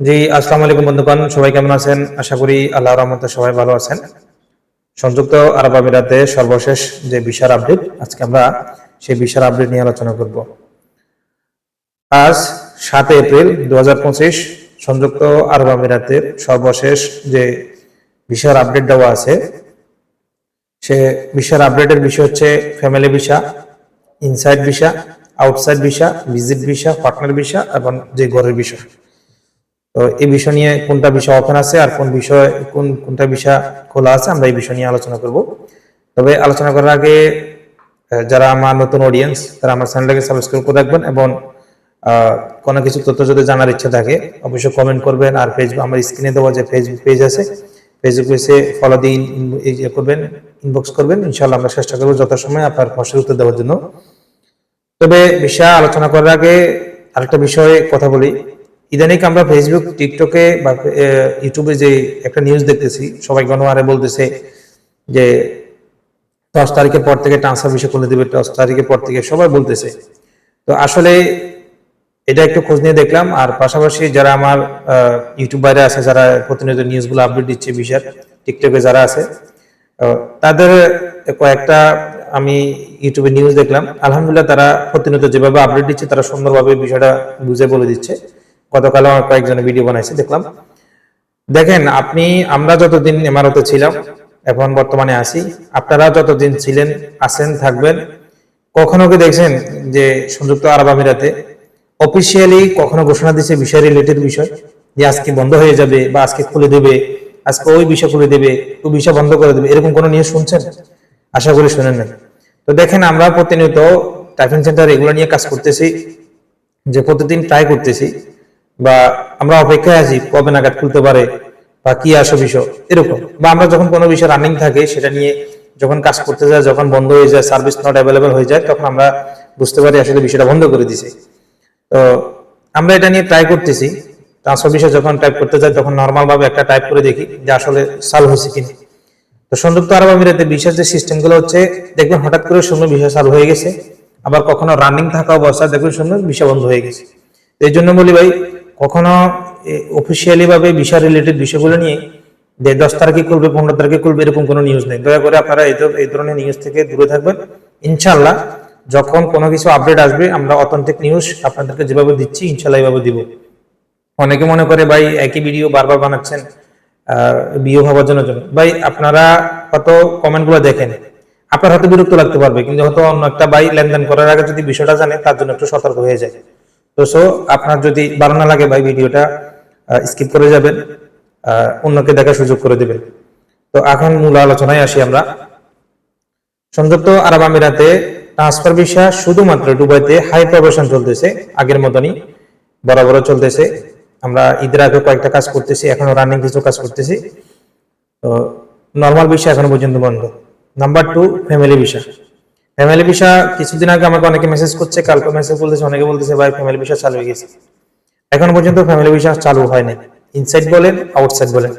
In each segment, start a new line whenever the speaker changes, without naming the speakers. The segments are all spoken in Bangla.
জি, আসসালামু আলাইকুম বন্ধুগণ, সবাই কেমন আছেন? আশা করি আল্লাহর রহমতে সবাই ভালো আছেন। সংযুক্ত আরব আমিরাতে সর্বশেষ যে বিশার আপডেট, আজকে আমরা সেই বিশার আপডেট নিয়ে আলোচনা করব। আজ সাত এপ্রিল দু হাজার পঁচিশ, সংযুক্ত আরব আমিরাতের সর্বশেষ যে বিশার আপডেট দেওয়া আছে, সে বিশার আপডেটের বিষয় হচ্ছে family visa, inside visa, outside visa, visit visa, partner visa এবং যে ঘরের বিষয় তো এই বিষয় নিয়ে কোনটা বিষয় ওপেন আছে আর কোন বিষয়, কোন, কোনটা বিষয় খোলা আছে আমরা এই বিষয় নিয়ে আলোচনা করব। তবে আলোচনা করার আগে যারা আমার নতুন অডিয়েন্স তারা আমার চ্যানেলটাকে সাবস্ক্রাইব করে রাখবেন এবং কোনো কিছু তথ্য যদি জানার ইচ্ছা থাকে, অবশ্যই কমেন্ট করবেন আর ফেসবুক আমার স্ক্রিনে দেওয়া যে ফেসবুক পেজ আছে ফেসবুক পেজে ফলো দিয়ে ইন- এই যে করবেন ইনবক্স করবেন ইনশাল্লাহ আমরা চেষ্টা করব সময় আপনার প্রশ্নের উত্তর দেওয়ার জন্য। তবে বিষয় আলোচনা করার আগে আরেকটা বিষয়ে কথা বলি। ইদানিক আমরা ফেসবুক টিকটকে বা ইউটিউবে যে একটা নিউজ দেখতেছি, সবাই গণহারে বলতেছে যে দশ তারিখের পর থেকে ট্রান্সফার বিষয় খুলে দেবে, দশ তারিখের পর থেকে সবাই বলতেছে। তো আসলে এটা একটু খোঁজ নিয়ে দেখলাম, আর পাশাপাশি যারা আমার ইউটিউব বাইরে আছে, যারা প্রতিনিয়ত নিউজগুলো আপডেট দিচ্ছে বিষয় টিকটকে যারা আছে তাদের কয়েকটা আমি ইউটিউবে নিউজ দেখলাম। আলহামদুলিল্লাহ তারা প্রতিনিয়ত যেভাবে আপডেট দিচ্ছে, তারা সুন্দরভাবে বিষয়টা বুঝে বলে দিচ্ছে। গতকাল আমার কয়েকজনের ভিডিও বানাইছে, দেখলাম। দেখেন, আপনি, আমরা যতদিন এমারতে ছিলাম, এখন বর্তমানে আছি। আপনারা যতদিন ছিলেন, আছেন, থাকবেন, কখনো কি দেখছেন যে সংযুক্ত আরব আমিরাতে অফিসিয়ালি কখনো ঘোষণা দিচ্ছে বিষয় রিলেটেড বিষয়? যে আজকে বন্ধ হয়ে যাবে বা আজকে খুলে দেবে, আজকে ওই বিষয় খুলে দেবে, ওই বিষয় বন্ধ করে দেবে, এরকম কোনো নিউজ শুনছেন? আশা করি শুনেন না তো দেখেন, আমরা প্রতিনিয়ত টাইপিং সেন্টার এগুলো নিয়ে কাজ করতেছি, যে প্রতিদিন ট্রাই করতেছি। বা আমরা অপেক্ষায় আছি কবে নাগাদ খুলতে পারে বা কি আসো বিষয়, এরকম। বা আমরা যখন কোনো বিষয় রানিং থাকে, সেটা নিয়ে যখন কাজ করতে যায়, যখন বন্ধ হয়ে যায় সার্ভিস নট অ্যাভেলেবল হয়ে যায়, তখন আমরা বুঝতে পারি আসলে বিষয়টা বন্ধ করে দিছে। তো আমরা এটা নিয়ে ট্রাই করতেছি। ট্রান্সফার বিষয় যখন টাইপ করতে যাই, তখন নর্মাল ভাবে একটা টাইপ করে দেখি যে আসলে চালু হয়েছে কিনা। তো সংযুক্ত আরব আমিরাতে বিশেষ যে সিস্টেমগুলো হচ্ছে, দেখবেন হঠাৎ করে শূন্য বিষয় চালু হয়ে গেছে, আবার কখনো রানিং থাকা অবস্থায় দেখবেন শূন্য বিষয় বন্ধ হয়ে গেছে। এই জন্য বলি ভাই কখনো অফিসিয়ালি ভাবে বিষয় রিলেটেড বিষয়গুলো নিয়ে যে দশ তারিখে খুলবে, পনেরো তারিখে খুলবে, এরকম কোনো নিউজ নেই। দয়া করে আপনারা এই এই ধরনের নিউজ থেকে দূরে থাকবেন। ইনশাল্লাহ যখন কোনো কিছু আপডেট আসবে, আমরা অথেন্টিক নিউজ আপনাদেরকে যেভাবে দিচ্ছি ইনশাল্লাহ এইভাবে দিব। অনেকে মনে করে, ভাই, একই ভিডিও বারবার বানাচ্ছেন বিয়ে হওয়ার জন্য জন্য। ভাই, আপনারা কত কমেন্টগুলো দেখেন। আপনার হয়তো বিরক্ত লাগতে পারবে, কিন্তু হয়তো অন্য একটা ভাই লেনদেন করার আগে যদি বিষয়টা জানে, তার জন্য একটু সতর্ক হয়ে যায়। তো সো আপনার যদি ভালো না লাগে ভাই ভিডিওটা স্কিপ করে যাবেন অন্যকে দেখার সুযোগ করে দেবেন। তো, এখন মূল আলোচনায় আসি আমরা। সংযুক্ত আরব আমিরাতে ট্রান্সফার ভিসা শুধুমাত্র দুবাইতে হাই প্রবেশন চলতেছে, আগের মতনই বরাবর চলতেছে। আমরা ঈদের আগে কয়েকটা কাজ করতেছি, এখনও রানিং কিছু কাজ করতেছি। তো নর্মাল ভিসা এখনও পর্যন্ত বন্ধ। Number two family visa family visa কিছুদিন আগে আমাকে অনেকে মেসেজ করছে, কালকে মেসেজ বলতেছে, অনেকে বলতেছে, ভাই ফ্যামিলি ভিসা চালু হয়ে গেছে। এখন পর্যন্ত ফ্যামিলি ভিসা চালু হয় নাই। ইনসাইড বলেন আউটসাইড বলেন।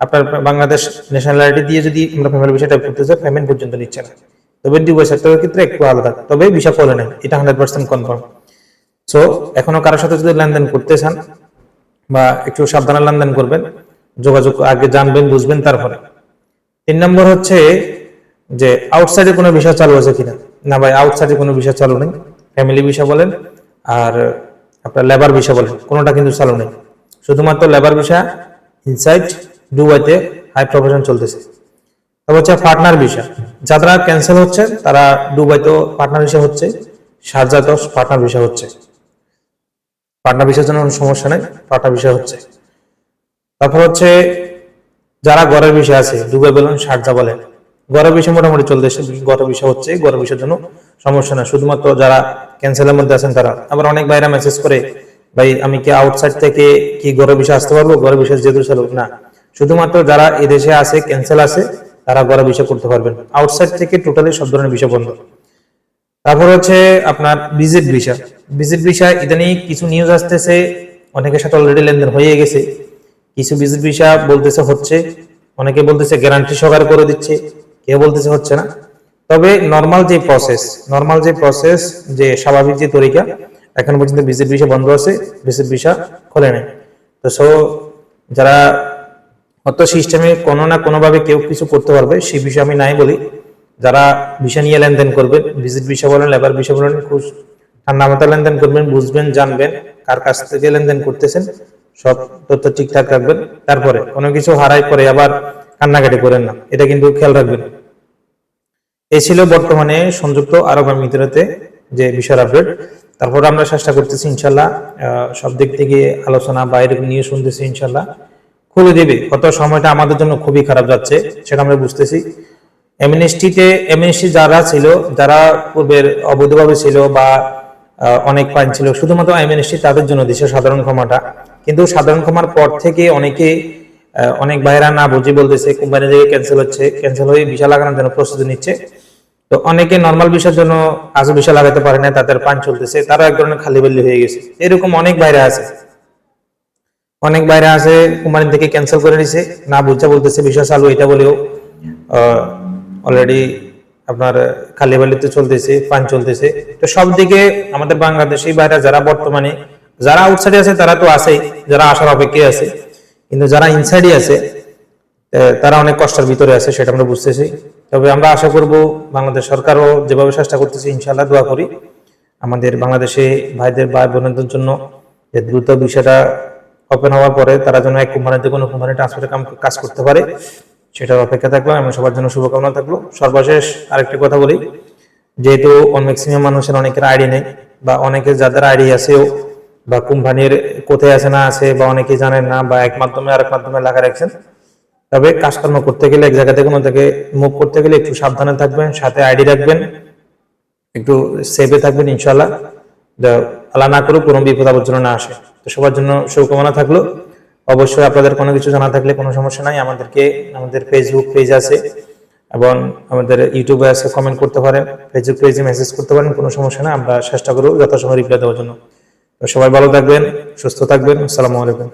আপনার বাংলাদেশ ন্যাশনালিটি দিয়ে যদি আমরা ফ্যামিলি ভিসা টাইপ করতে চাই পেমেন্ট পর্যন্ত নিচ্ছে না। তবে দুবাই সেক্টরের ক্ষেত্রে একটু আলাদা। তবে ভিসা করে নেন, এটা হান্ড্রেড পার্সেন্ট কনফার্ম সো এখনও কারোর সাথে যদি লেনদেন করতে চান, বা একটু সাবধানে লেনদেন করবেন, যোগাযোগ আগে জানবেন, বুঝবেন, তারপরে। তিন নম্বর হচ্ছে যে আউটসাইডে কোনো বিষয় চালু আছে কিনা? না ভাই আউটসাইডে কোনো বিষয় চালু নেই। ফ্যামিলি বিষয় বলেন আর আপনার লেবার বিষয় বলেন, কোনোটা কিন্তু চালু নেই। শুধুমাত্র লেবার বিষয় ইনসাইড দুবাইতে হাই প্রফেশন চলতেছে। তারপর হচ্ছে পার্টনার বিষয় যারা ক্যান্সেল হচ্ছে, তারা দুবাইতেও পার্টনার বিষয় হচ্ছে শারজাতেও পার্টনার বিষয় হচ্ছে। পার্টনার বিষয়ের জন্য কোনো সমস্যা নেই পার্টনার বিষয় হচ্ছে। তারপর হচ্ছে যারা ঘরের বিষয় আছে, দুবাই বলেন শারজা বলেন ঘরের বিষয় মোটামুটি চলতেছে ঘরের বিষয় হচ্ছে ঘরের বিষয়ের জন্য সমস্যা না। শুধুমাত্র যারা ক্যান্সেলের মধ্যে আছেন তারা। আবার অনেক ভাইরা মেসেজ করে, ভাই, আমি কি আউটসাইড থেকে কি ঘরের বিষয় আসতে পারব? ঘরের বিষয় যেহেতু চালু না। শুধুমাত্র যারা এদেশে আছে ক্যান্সেল আছে, তারা ঘরের বিষয় করতে পারবেন। আউটসাইড থেকে টোটালি সব ধরনের বিষয় বন্ধ। তারপর হচ্ছে আপনার ভিজিট ভিসা ভিজিট ভিসা ইদানিং কিছু নিউজ আসতেছে, অনেকের সাথে অলরেডি লেনদেন হয়ে গেছে। কিছু ভিজিট ভিসা বলতেছে হচ্ছে, অনেকে বলতেছে গ্যারান্টি সহকারে করে দিচ্ছে। কেউ বলতেছে হচ্ছে না। তবে নর্মাল যে প্রসেস নর্মাল যে প্রসেস যে স্বাভাবিক যে তরিকা, এখন পর্যন্ত ভিজিট ভিসা বন্ধ আছে ভিজিট ভিসা খোলে নাই। তো সো যারা অত সিস্টেমে কোনো না কোনোভাবে কেউ কিছু করতে পারবে সেই বিষয়ে আমি নাই বলি। যারা ভিসা নিয়ে লেনদেন করবেন ভিজিট ভিসা বলেন লেবার ভিসা বলেন খুব ঠান্ডা মাথা লেনদেন করবেন, বুঝবেন, জানবেন, কার কাছ থেকে লেনদেন করতেছেন, সব তথ্য ঠিকঠাক রাখবেন। তারপরে কোনো কিছু হারাই পরে আবার কান্নাকাটি করেন না। এটা কিন্তু খেয়াল রাখবেন। এই ছিল বর্তমানে সংযুক্ত আরব আমিরাতে যে বিষয়ের আপডেট তারপর আমরা চেষ্টা করতেছি ইনশাল্লাহ সব দিক থেকে আলোচনা বাইরে নিয়ে শুনতেছি ইনশাল্লাহ। খুলে দেবে। কত সময়টা আমাদের জন্য খুবই খারাপ যাচ্ছে, সেটা আমরা বুঝতেছি। এমএনএসটিতে এমএনএসটি যারা ছিল, যারা পূর্বের অবৈধভাবে ছিল বা অনেক পাইন ছিল, শুধুমাত্র এমএনএসটি তাদের জন্য দেশের সাধারণ ক্ষমাটা। কিন্তু সাধারণ ক্ষমার পর থেকে অনেকে অনেক বাইরা না বুঝি বলতেছে কোম্পানি থেকে ক্যান্সেল হচ্ছে ক্যান্সেল হয়ে ভিসা লাগানোর জন্য প্রস্তুতি নিচ্ছে। তো অনেকে নর্মাল বিষয়ের জন্য আজও বিষয় লাগাতে পারে না, তাদের পান চলতেছে তারা এক ধরনের খালি বেল্লি হয়ে গেছে। এরকম অনেক বাইরে আছে। অনেক বাইরে আছে কোম্পানি থেকে ক্যান্সেল করে নিছে, না বুঝা বলতেছে, বিষয় চালু, এটা বলেও অলরেডি আপনার খালি বালিতে চলতেছে, পান চলতেছে। তো সব দিকে আমাদের বাংলাদেশি বাইরে যারা বর্তমানে, যারা আউটসাইডে আছে, তারা তো আছেই, যারা আসার অপেক্ষায় আছে, কিন্তু যারা ইনসাইডে আছে তারা অনেক কষ্টের ভিতরে আছে, সেটা আমরা বুঝতেছি। তবে আমরা আশা করব বাংলাদেশ সরকারও যেভাবে চেষ্টা করতেছে ইনশাল্লাহ দোয়া করি। আমাদের বাংলাদেশে ভাইদের ভাই বোনদের জন্য যে দ্রুত বিষয়টা ওপেন হওয়ার পরে তারা যেন এক কোম্পানিতে কোনো কোম্পানি ট্রান্সফারে কাজ করতে পারে, সেটার অপেক্ষা থাকল আমি সবার জন্য শুভকামনা থাকল। সর্বশেষ আরেকটি কথা বলি, যেহেতু ম্যাক্সিমাম মানুষের অনেকের আইডি নেই বা অনেকে যাদের আইডি আছেও বা কোম্পানির কোথায় আছে না আছে বা অনেকে জানেন না বা এক মাধ্যমে আরেক মাধ্যমে লাগা রাখছেন তবে কাজকর্ম করতে গেলে এক জায়গা থেকে অন্য থেকে মুভ করতে গেলে একটু সাবধানে থাকবেন, সাথে আইডি রাখবেন, একটু সেভে থাকবেন ইনশাল্লাহ আল্লাহ না করুক কোনো বিপদ আপদ না আসে। তো সবার জন্য শুভকামনা থাকল। অবশ্যই আপনাদের কোনো কিছু জানা থাকলে কোনো সমস্যা নাই, আমাদেরকে, আমাদের ফেসবুক পেজ আছে এবং আমাদের ইউটিউবে আছে কমেন্ট করতে পারেন ফেসবুক পেজে মেসেজ করতে পারেন, কোনো সমস্যা নাই, আমরা চেষ্টা করব যথাসময় রিপ্লাই দেওয়ার জন্য। সবাই ভালো থাকবেন, সুস্থ থাকবেন, আসসালামু আলাইকুম।